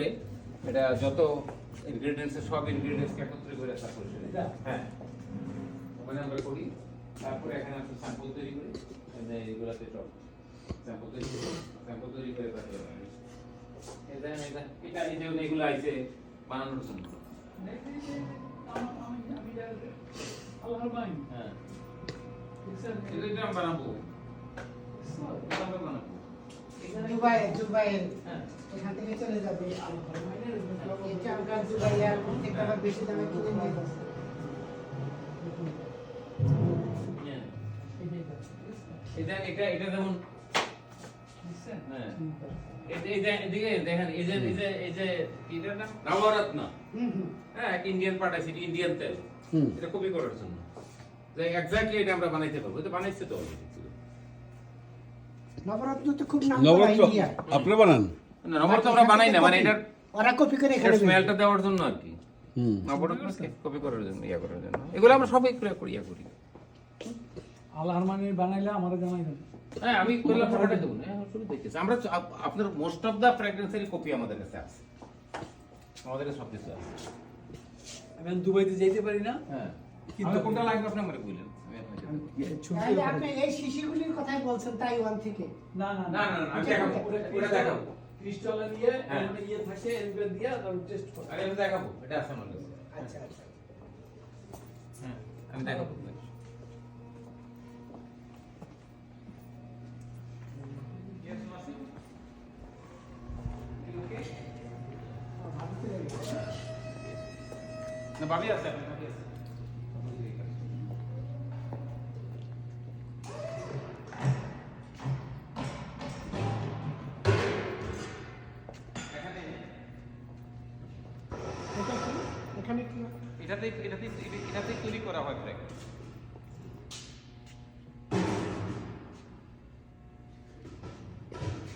করে এটা যত ইনগ্রেডিয়েন্টস সব ইনগ্রেডিয়েন্টস একত্রে করে তারপরে সেটা হ্যাঁ। ওখানে আমরা করি তারপরে এখানে আমরা স্যাম্পল তৈরি করি এগুলাতে সব স্যাম্পল তৈরি করি স্যাম্পল তৈরি করে তারপরে এটা এই যে এগুলো আইছে বানানোর জন্য। হ্যাঁ। এটা এটা এটা বানাবো। দুবাই দুবাই এখান থেকে চলে যাবে। এখানকার দুবাই আর প্রত্যেকটা আবার বেশি দামে কিনে নিয়ে যাচ্ছে। এটা যেমন ইন্ডিয়ান পাঠাইছি ইন্ডিয়ান তেল। এটা কপি করার জন্য। যে এক্স্যাক্টলি এটা আমরা বানাইতে পারব। এটা বানাইছে তো। নবরত্ন তো খুব নাম নবরত্ন আপনি বানান? নবরত্ন আমরা বানাই না মানে এটার ওরা কপি করে এখানে স্মেলটা দেওয়ার জন্য আর কি। হুম। নবরত্নকে কপি করার জন্য ইয়া করার জন্য। এগুলো আমরা সবাই করে করি ইয়া করি। আল্লাহর মানে বানাইলে আমার জানাই দেন। হ্যাঁ আমি করলাম ফটোটা দেবো না হ্যাঁ শুরু দেখেছি। আমরা আপনার মোস্ট অফ দ্য ফ্র্যাগ্রেন্সেরই কপি আমাদের কাছে আছে। আমাদের কাছে সব কিছু আছে। আমি দুবাইতে যেতে পারি না। হ্যাঁ। কিন্তু- কিন্তু কোনটা লাগবে আপনি আমাকে বললেন আপনি এই শিশিগুলির কথাই বলছেন তাইওয়ান থেকে। না না না, না, আমি দেখাবো, ওটা দেখাবো। ক্রিস্টালে দিয়ে হ্যাঁ। ইয়ে থাকে এনবে দিয়ে তারপর টেস্ট করে। আরে আমি দেখাবো এটা আছে আমার কাছে। আচ্ছা আচ্ছা। হ্যাঁ আমি দেখাবো। না ভাবি আছে ভাবি আছে। এখানে কি এটাতে এটাতে এটাতে তৈরি করা হয় ফ্র্যাগ্রেন্স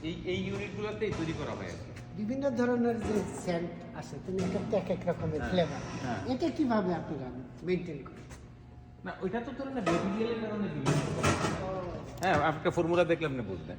এই এই ইউনিটগুলোতেই তৈরি করা হয়। বিভিন্ন ধরনের যে সেন্ট আছে তুমি এটাতে এক এক রকমের হ্যাঁ, ফ্লেভার হ্যাঁ। এটা কীভাবে আপনারা মেনটেন করেন? না ওইটা তো ধরেন মেটেরিয়ালের কারণে বিভিন্ন হ্যাঁ একটা ফর্মুলা দেখলে আপনি বুঝবেন।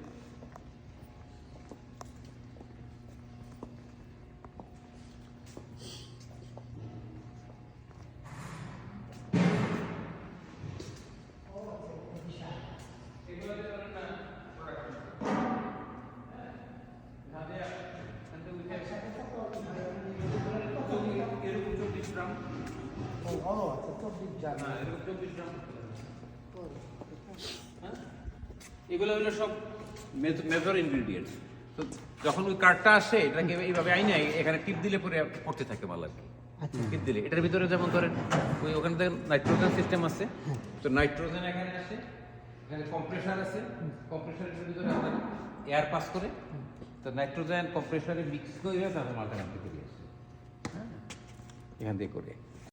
ও আচ্ছা চব্বিশ জান হ্যাঁ এরকম চব্বিশ গ্রাম হ্যাঁ? এগুলো হলো সব মেজর ইনগ্রিডিয়েন্টস তো যখন ওই কার্ডটা আসে এটাকে এইভাবে আইনে এখানে টিপ দিলে পরে পড়তে থাকে মাল আর আচ্ছা। টিপ দিলে। এটার ভিতরে যেমন ধরেন ওই ওখানে দেখেন নাইট্রোজেন সিস্টেম আছে। তো নাইট্রোজেন এখানে আসে এখানে কম্প্রেসার আছে। কম্প্রেসারের ভিতরে আপনার এয়ার পাস করে। তো নাইট্রোজেন কম্প্রেসারে মিক্স করে তারপর মালটা থেকে বেরিয়ে আসে। হ্যাঁ? এখান থেকে করে।